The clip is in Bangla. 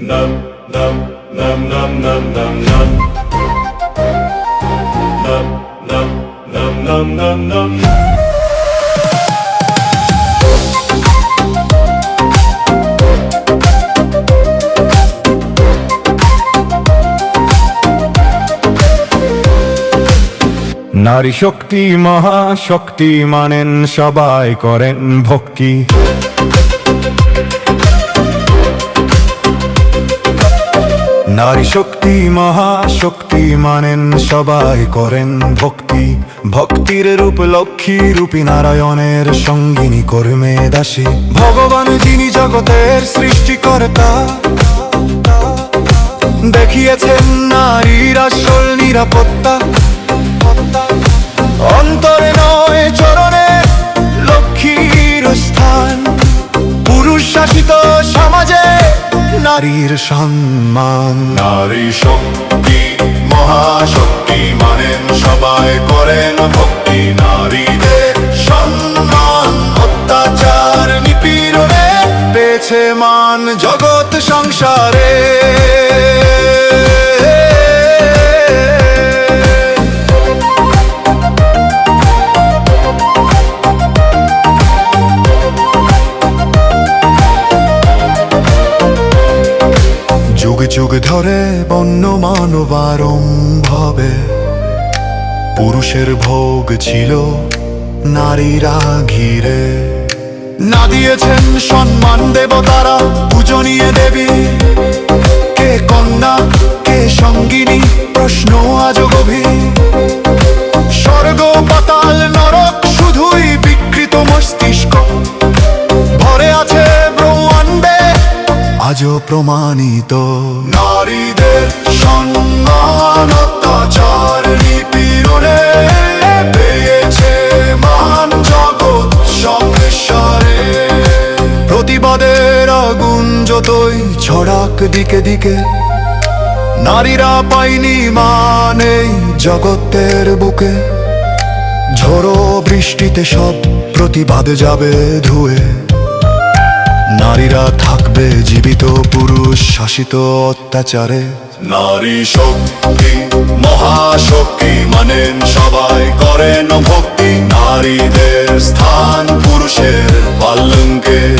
Num num num num num num num. Num num num num num num. নারী শক্তি মহাশক্তি মানেন সবাই করেন ভক্তি নারী শক্তি মহাশক্তি মানেন সবাই করেন ভক্তি। ভক্তির রূপ লক্ষ্মী, রূপী নারায়ণের সঙ্গিনী কর্মে দাসী। ভগবান যিনি জগতের সৃষ্টিকর্তা, দেখিয়েছেন নারীর আসল নিরাপত্তা। অন্তরে নয় চরণে লক্ষ্মীর স্থান। পুরুষ শাসিত সমাজে নারীর সম্মান। নারী শক্তি, মহাশক্তি মানেন সবাই করেন ভক্তি। নারীদের সম্মান, অত্যাচার নিপীড়নে পেয়েছে মান, জগৎ, সংসারে। যুগ ধরে বন্য মানবারম ভাবে পুরুষের ভোগ ছিল নারীরা ঘিরে। না দিয়েছেন সম্মান দেবতারা পূজনীয় দেবী। আজও প্রমাণিত। নারীদের সম্মান অত্যাচার নিপীড়নে পেয়েছে মান জগৎ সংসারে। প্রতিবাদের আগুন যতই ছড়াক দিকে দিকে, নারীরা পাইনি মানে জগতের বুকে। ঝোড়ো বৃষ্টিতে সব প্রতিবাদ যাবে ধুয়ে। নারীরা থাকবে জীবিত, পুরুষ শাসিত অত্যাচারে। নারী শক্তি মহাশক্তি মানেন সবাই করেন ভক্তি। নারীদের স্থান পুরুষের পালঙ্কে।